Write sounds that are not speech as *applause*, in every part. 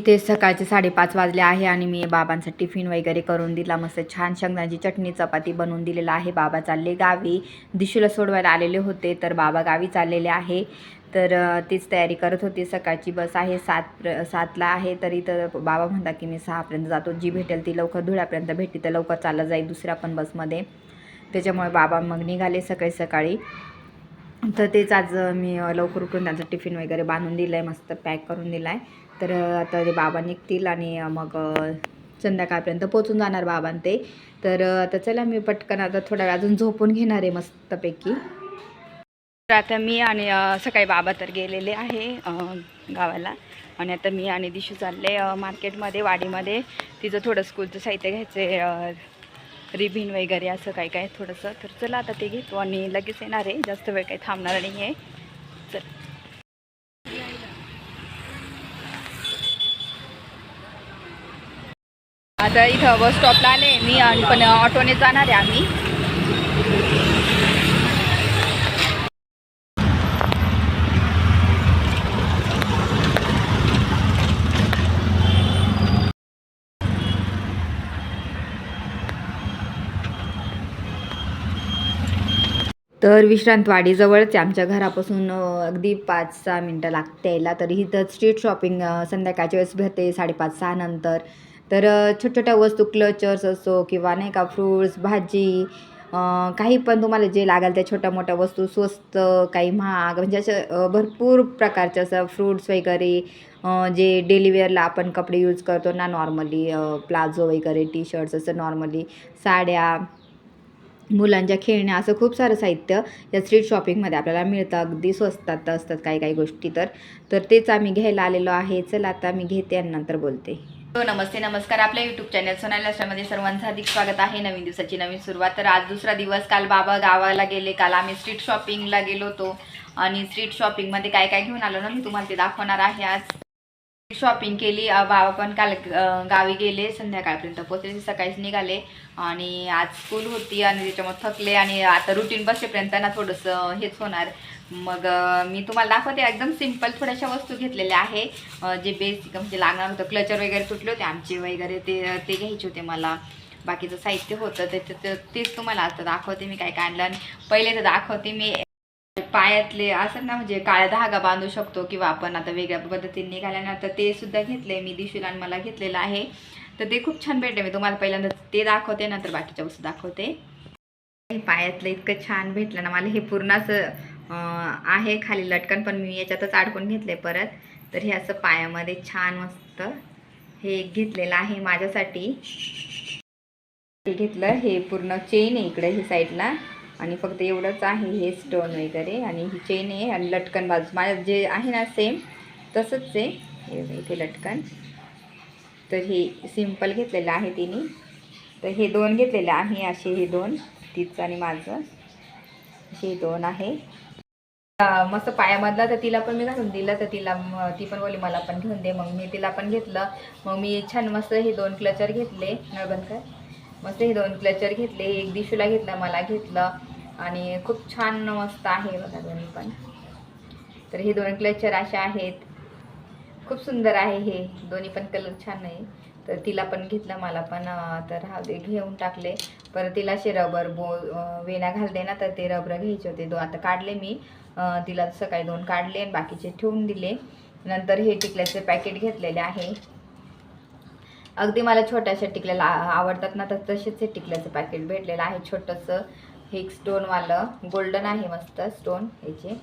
इथे सकाळचे साडेपाच वाजले आहे आणि मी बाबांचा टिफिन वगैरे करून दिला. मस्त छान शेंगदाची चटणी चपाती बनवून दिलेला आहे. बाबा चालले गावी. दिशूला सोडवायला आलेले होते तर बाबा गावी चाललेले आहे. तर तीच तयारी करत होती. सकाळची बस आहे सात प्र सातला आहे. तर इथं बाबा म्हणतात की मी सहापर्यंत जातो. जी भेटेल ती लवकर धुळ्यापर्यंत भेटली तर लवकर चालला जाईल दुसऱ्या पण बसमध्ये. त्याच्यामुळे बाबा मग निघाले सकाळी सकाळी. तर तेच आज मी लवकर उठून त्यांचं टिफिन वगैरे बांधून दिलं आहे मस्त पॅक करून दिला आहे तर आता ते बाबा निघतील आणि मग संध्याकाळपर्यंत पोचून जाणार बाबां ते तर आता चला मी पटकन आता थोडा वेळ अजून झोपून घेणार आहे मस्तपैकी. तर आता मी आणि सकाळी बाबा तर गेलेले आहे गावाला. आणि आता मी आणि दिशू चालले मार्केटमध्ये वाडीमध्ये. तिचं थोडं स्कूलचं साहित्य घ्यायचं रिबिन वगैरे असं काय काय थोडंसं. तर चला आता ते घेतो आणि लगेच येणार आहे. जास्त वेळ काही थांबणार नाही आहे चल. आता इथं बस स्टॉपला आले. मी आणि पण ऑटोने जाणार आहे आम्ही. तर विश्रांतवाडीजवळच आहे. आमच्या घरापासून अगदी पाच सहा मिनटं लागते यायला. तर इथं स्ट्रीट शॉपिंग संध्याकाळच्या वेळेस भरते साडेपाच सहा नंतर. तर छोट्या छोट्या वस्तू क्लचर्स असो किंवा नाही का फ्रूट्स भाजी काही पण तुम्हाला जे लागेल त्या छोट्या मोठ्या वस्तू स्वस्त काही महाग म्हणजे अशा भरपूर प्रकारच्या असं फ्रूट्स वगैरे जे डेली वेअरला आपण कपडे यूज करतो ना नॉर्मली प्लाझो वगैरे टी शर्ट्स असं नॉर्मली साड्या मुलांच्या खेळण्या असं खूप सारं साहित्य या स्ट्रीट शॉपिंगमध्ये आपल्याला मिळतं. अगदी स्वस्तात असतात काही काही गोष्टी तर. तर तेच आम्ही घ्यायला आलेलो आहे. चला आता मी घेते आणि नंतर बोलते. हो नमस्ते नमस्कार. आपल्या यूट्यूब चॅनल सोनाली आश्रममध्ये सर्वांचं अधिक स्वागत आहे. नवीन दिवसाची नवीन सुरुवात. तर आज दुसरा दिवस. काल बाबा गावाला गेले. काल आम्ही स्ट्रीट शॉपिंगला गेलो होतो. आणि स्ट्रीट शॉपिंगमध्ये काय काय घेऊन आलो ना मी तुम्हाला ते दाखवणार आहे आज. शॉपिंग केली. बाबा पण काल गावी गेले संध्याकाळपर्यंत. पोचले सकाळीच निघाले. आणि आज स्कूल होती आणि त्याच्यामुळे थकले. आणि आता रुटीन बसेपर्यंत ना थोडंसं हेच होणार. मग मी तुम्हाला दाखवते. एकदम सिंपल थोड्याशा वस्तू घेतलेल्या आहे. जे बेसिक म्हणजे लागणार होतं. क्लचर वगैरे तुटले होते. आमचे वगैरे ते ते घ्यायचे होते मला. बाकीचं साहित्य होतं. ते- तेच तुम्हाला आता दाखवते. मी काय काय आणलं आणि पहिले तर दाखवते मी पायातले असं ना म्हणजे काळा धागा बांधू शकतो किंवा आपण आता वेगळ्या पद्धतीने निघाल्यानंतर ते सुद्धा घेतले मी दिशूला मला घेतलेलं आहे. तर ते खूप छान भेटले. मी तुम्हाला पहिल्यांदा ते दाखवते नंतर बाकीच्या वस्तू दाखवते. पायातलं इतकं छान भेटलं ना मला हे पूर्ण असं आहे खाली लटकन पण मी याच्यातच अडकून घेतले परत. तर हे असं पायामध्ये छान मस्त हे घेतलेलं आहे माझ्यासाठी. हे घेतलं हे पूर्ण चेन आहे इकडे हे साईडला आणि फक्त एवढंच आहे हे स्टोन वगैरे. आणि ही चेन आहे आणि लटकन बाजू. माझं जे आहे ना सेम तसंच आहे. इथे लटकन. तर हे सिंपल घेतलेलं आहे तिने. तर हे दोन घेतलेले आहे असे हे दोन. तिचं आणि माझं. असे हे दोन आहे. मस्त पायामधला तर तिला पण मी घालून दिलं तर तिला ती पण बोलली मला पण घेऊन दे. मग मी तिला पण घेतलं. मग मी छान मस्त हे दोन क्लचर घेतले. नळबंदकर मस्त हे दोन क्लचर घेतले. एक दिशूला घेतलं मला घेतलं. आणि खूप छान मस्त आहे बघा दोन्ही पण. तर हे दोन क्लचर असे आहेत. खूप सुंदर आहे हे. दोन्ही पण कलर छान आहे. तर तिला पण घेतलं मला पण. तर हा ते घेऊन टाकले. परत तिला असे रबर बो वेण्या घालते ना तर ते रबर घ्यायचे होते. दो आता काढले मी. तिला सकाळी दोन काढले आणि बाकीचे ठेवून दिले. नंतर हे टिकल्याचे पॅकेट घेतलेले आहे. अगदी मला छोट्याशा टिकल्याला आवडतात ना तर तसेच हे टिकल्याचं पॅकेट भेटलेलं आहे. छोटंसं. हे एक स्टोनवालं गोल्डन आहे मस्त स्टोन ह्याचे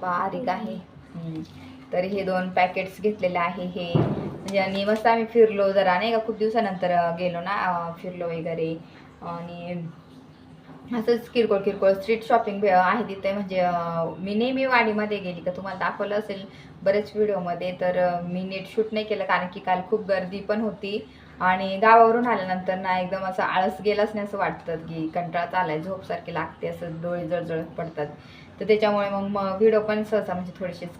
बारीक आहे. तर हे दोन पॅकेट्स घेतलेले आहे हे. म्हणजे आणि मस्त आम्ही फिरलो जरा. नाही का खूप दिवसानंतर गेलो ना फिरलो वगैरे. आणि असंच किरकोळ किरकोळ स्ट्रीट शॉपिंग आहे तिथे. म्हणजे मी नेहमी वाडीमध्ये गेली. का तुम्हाला दाखवलं असेल बरेच व्हिडिओमध्ये तर मी नीट शूट नाही केलं. कारण की काल खूप गर्दी पण होती. आणि गावावरून आल्यानंतर ना एकदम असं आळस गेलाच नाही असं वाटतं की कंटाळाच आलाय झोपसारखी लागते असं डोळे जळजळत पडतात. तर त्याच्यामुळे मग मग व्हिडिओ पण सहसा म्हणजे थोडेसेच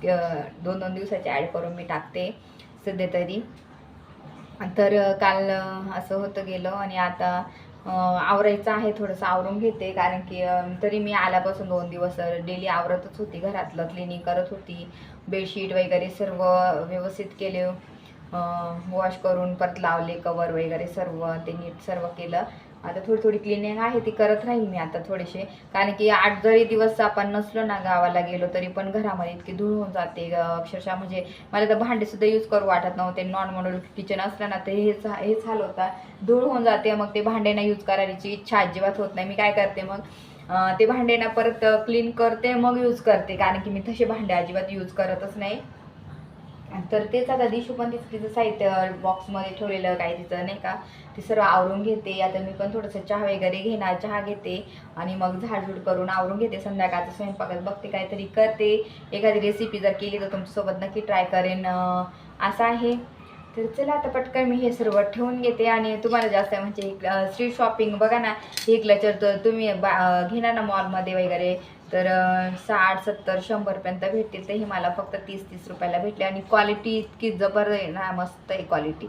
दोन दोन दिवसाचे ॲड करून मी टाकते सध्या तरी तर काल असं होतं गेलं आणि आता आवरायचं आहे थोडंसं आवरून घेते कारण की तरी मी आल्यापासून दोन दिवस डेली आवरतच होती घरातलं क्लिनिंग करत होती. बेडशीट वगैरे सर्व व्यवस्थित केले. वॉश करून परत लावले कवर वगैरे सर्व ते नीट सर्व केलं. आता थोडी थोडी क्लिनिंग आहे ती करत राहील मी आता थोडेसे. कारण की आठ जरी दिवस आपण नसलो ना गावाला गेलो तरी पण घरामध्ये इतकी धूळ होऊन जाते. अक्षरशः म्हणजे मला तर भांडेसुद्धा यूज करू वाटत नव्हते. नॉन मॉडल किचन असलं ना तर हेच हेच हाल होता. धूळ होऊन जाते मग ते भांड्यांना यूज करायची इच्छा अजिबात होत नाही. मी काय करते मग? ते भांडे ना परत क्लीन करते मग यूज करते. कारण की मी तसे भांडे अजिबात यूज करतच नाही. तर तेच आता दिशू पण तिचं तिचं साहित्य बॉक्समध्ये ठेवलेलं काय तिचं नाही का? ते सर्व आवरून घेते. आता मी पण थोडंसं चहा वगैरे घेणार चहा घेते. आणि मग झाडझूड करून आवरून घेते. संध्याकाळचं स्वयंपाकात बघते काहीतरी करते. एखादी रेसिपी जर केली तर तुमच्यासोबत नक्की ट्राय करेन. असं आहे. तर चला आता पटकन मी हे सर्व ठेवून घेते. आणि तुम्हाला जास्त म्हणजे स्ट्रीट शॉपिंग बघा ना. हे क्लचर तर तुम्ही बा घेणार ना मॉलमध्ये वगैरे. तर साठ सत्तर शंभरपर्यंत भेटतील. तर हे मला फक्त तीस तीस रुपयाला भेटले आणि क्वालिटी इतकी जबर आहे ना मस्त आहे क्वालिटी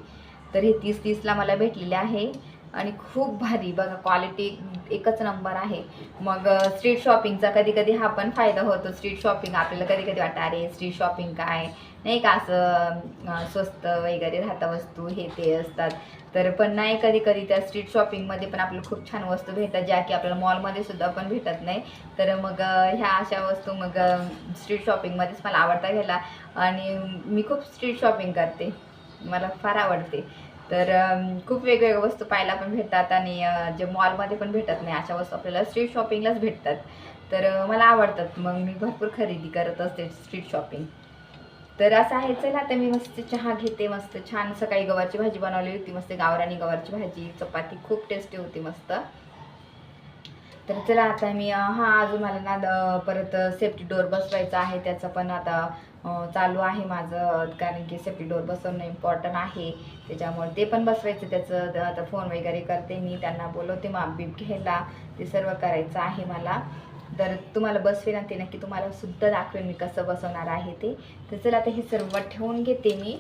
तर हे तीस तीसला मला भेटलेले आहे. आणि खूप भारी बघा क्वालिटी एकच नंबर आहे. मग स्ट्रीट शॉपिंगचा कधी कधी हा पण फायदा होतो. स्ट्रीट शॉपिंग आपल्याला कधी कधी वाटतं अरे स्ट्रीट शॉपिंग काय? नाही का असं स्वस्त वगैरे राहता वस्तू हे ते असतात. तर पण नाही कधी कधी त्या स्ट्रीट शॉपिंगमध्ये पण आपल्याला खूप छान वस्तू भेटतात ज्या की आपल्याला मॉलमध्ये सुद्धा पण भेटत नाही. तर मग ह्या अशा वस्तू मग स्ट्रीट शॉपिंगमध्येच मला आवडता घ्यायला. आणि मी खूप स्ट्रीट शॉपिंग करते. मला फार आवडते. तर खूप वेगवेगळ्या वस्तू पाहायला पण भेटतात आणि जे मॉलमध्ये पण भेटत नाही अशा वस्तू आपल्याला स्ट्रीट शॉपिंगलाच भेटतात. तर मला आवडतात. मग मी भरपूर खरेदी करत असते स्ट्रीट शॉपिंग तर असं आहे चला आता मी मस्त चहा घेते मस्त. छान सकाळी गवारची भाजी बनवली होती मस्त गावरानी गवारची भाजी चपाती खूप टेस्टी होती मस्त. तर चला आता मी हां हा अजून मला ना द- परत सेफ्टी डोअर बसवायचा आहे त्याचं पण आता चालू आहे माझं कारण की सेफ्टी डोअर बसवणं इम्पॉर्टंट आहे. त्याच्यामुळे ते पण बसवायचं त्याचं आता फोन वगैरे करते मी त्यांना बोलवते माप बीप घ्यायला. ते सर्व करायचं आहे मला. तर तुम्हाला बसवेन आणि ते नक्की तुम्हाला सुद्धा दाखवेन मी कसं बसवणार आहे ते. तर चला आता हे सर्व ठेवून घेते मी.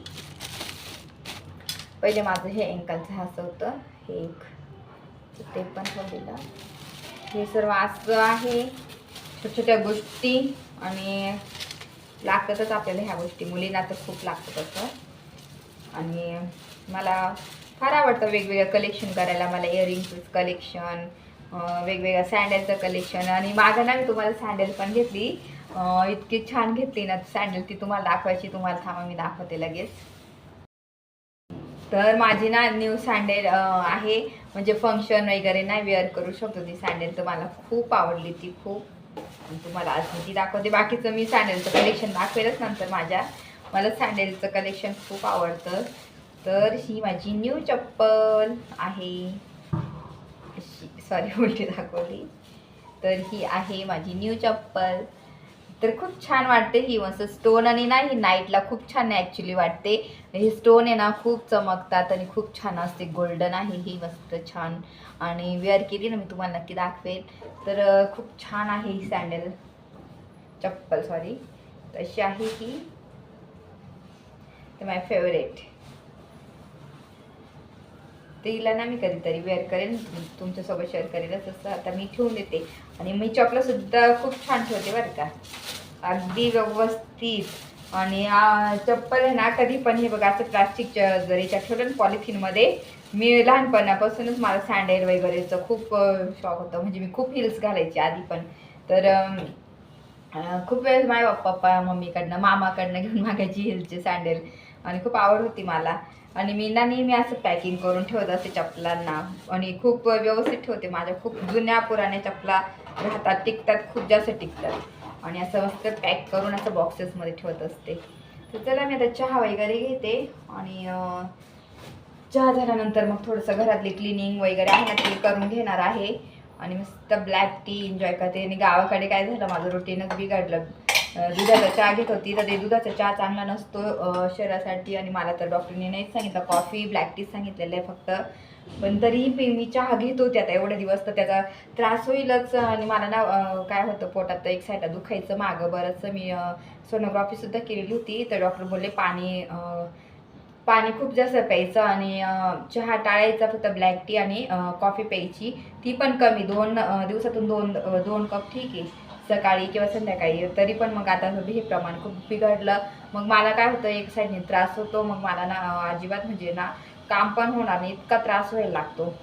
पहिले माझं हे अँकलचं असं होतं. हे एक ते पण ठेवलेलं. हे सर्व असं आहे. छोट्या छोट्या गोष्टी आणि लागतातच आपल्याला ह्या गोष्टी. मुलींना तर खूप लागतं तसं आणि मला फार आवडतं वेगवेगळं कलेक्शन करायला. मला इयरिंग्सचं कलेक्शन वेगवेगळ्या सँडलचं कलेक्शन आणि मागं ना मी तुम्हाला सँडल पण घेतली. इतकी छान घेतली ना सँडल ती तुम्हाला दाखवायची तुम्हाला थांबा मी दाखवते लगेच. तर माझी ना न्यू सँडेल आहे. म्हणजे फंक्शन वगैरे नाही वेअर करू शकतो ती सँडेल तर मला खूप आवडली ती खूप. आणि तुम्हाला आज मी ती दाखवते. बाकीचं मी सँडेलचं कलेक्शन दाखवेलच नंतर माझ्या. मला सँडेलचं कलेक्शन खूप आवडतं. तर ही माझी न्यू चप्पल आहे. सॉरी *laughs* उलटी दाखवली. तर ही आहे माझी न्यू चप्पल. तर खूप छान वाटते ही. मस्त स्टोन आणि ना ही नाईटला खूप छान ॲक्च्युली वाटते. हे स्टोन आहे ना खूप चमकतात आणि खूप छान असते. गोल्डन आहे ही मस्त छान. आणि वेअर केली ना मी तुम्हाला नक्की दाखवेल तर खूप छान आहे ही सँडल चप्पल सॉरी तशी आहे ही. तर माय फेवरेट तिला ना मी कधीतरी वेअर करेन तुमच्यासोबत शेअर करेलच असं आता मी ठेवून देते. आणि मी चपला सुद्धा खूप छान ठेवते बरं का. अगदी व्यवस्थित. आणि चप्पल आहे ना कधी पण हे बघा असं प्लास्टिकच्या जरीच्या ठेवलं ना पॉलिथिनमध्ये मी लहानपणापासूनच मला सँडेल वगैरेचं खूप शॉक शौक होतं. म्हणजे मी खूप हिल्स घालायची आधी पण. तर खूप वेळेस माझ्या पप्पा मम्मीकडनं मामाकडनं घेऊन मागायची हिलची सँडेल आणि खूप आवड होती मला. आणि मी ना नेहमी असं पॅकिंग करून ठेवत असते चपलांना. आणि खूप व्यवस्थित ठेवते. माझ्या खूप जुन्या पुराण्या चपला राहतात टिकतात खूप जास्त टिकतात. आणि असं मस्त पॅक करून असं बॉक्सेसमध्ये ठेवत असते. तर चला मी आता चहा वगैरे घेते. आणि चहा झाल्यानंतर मग थोडंसं घरातली क्लिनिंग वगैरे आहे ना ते करून घेणार आहे. आणि मस्त ब्लॅक टी एन्जॉय करते. आणि गावाकडे काय झालं माझं रुटीनच बिघडलं. दुधाचा चहा घेत होती. तर ते दुधाचा चहा चांगला नसतो शरीरासाठी. आणि मला तर डॉक्टरने नाहीच सांगितलं. कॉफी ब्लॅक टी सांगितलेलं आहे फक्त. पण तरीही मी मी चहा घेत होते आता एवढे दिवस. तर त्याचा त्रास होईलच. आणि मला ना काय होतं पोटात तर एक साईडला दुखायचं. मागं बरंचसं मी सोनोग्राफीसुद्धा केलेली होती. तर डॉक्टर बोलले पाणी पाणी खूप जास्त प्यायचं. आणि चहा टाळायचा फक्त ब्लॅक टी आणि कॉफी प्यायची. ती पण कमी. दोन दिवसातून दोन दोन कप ठीक आहे. सकाळी किंवा संध्याकाळी तरी पण मग आता हे प्रमाण खूप बिघडलं. मग मला काय होतं एक साईडने त्रास होतो मग मला ना अजिबात म्हणजे ना काम पण होणार नाही इतका त्रास व्हायला लागतो.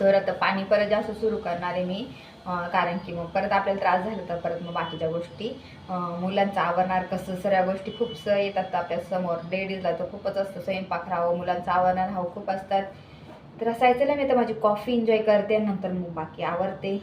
तर आता पाणी परत जास्त सुरू करणार आहे मी कारण की मग परत आपल्याला त्रास झाला तर परत मग बाकीच्या गोष्टी मुलांचं आवरणार कसं सगळ्या गोष्टी खूप स येतात आपल्यासमोर. लेडीजला तर खूपच असतं स्वयंपाक राहावं मुलांचं आवरणार राहावं खूप असतात. तर असायचं ना मी तर माझी कॉफी एन्जॉय करते नंतर मग बाकी आवरते.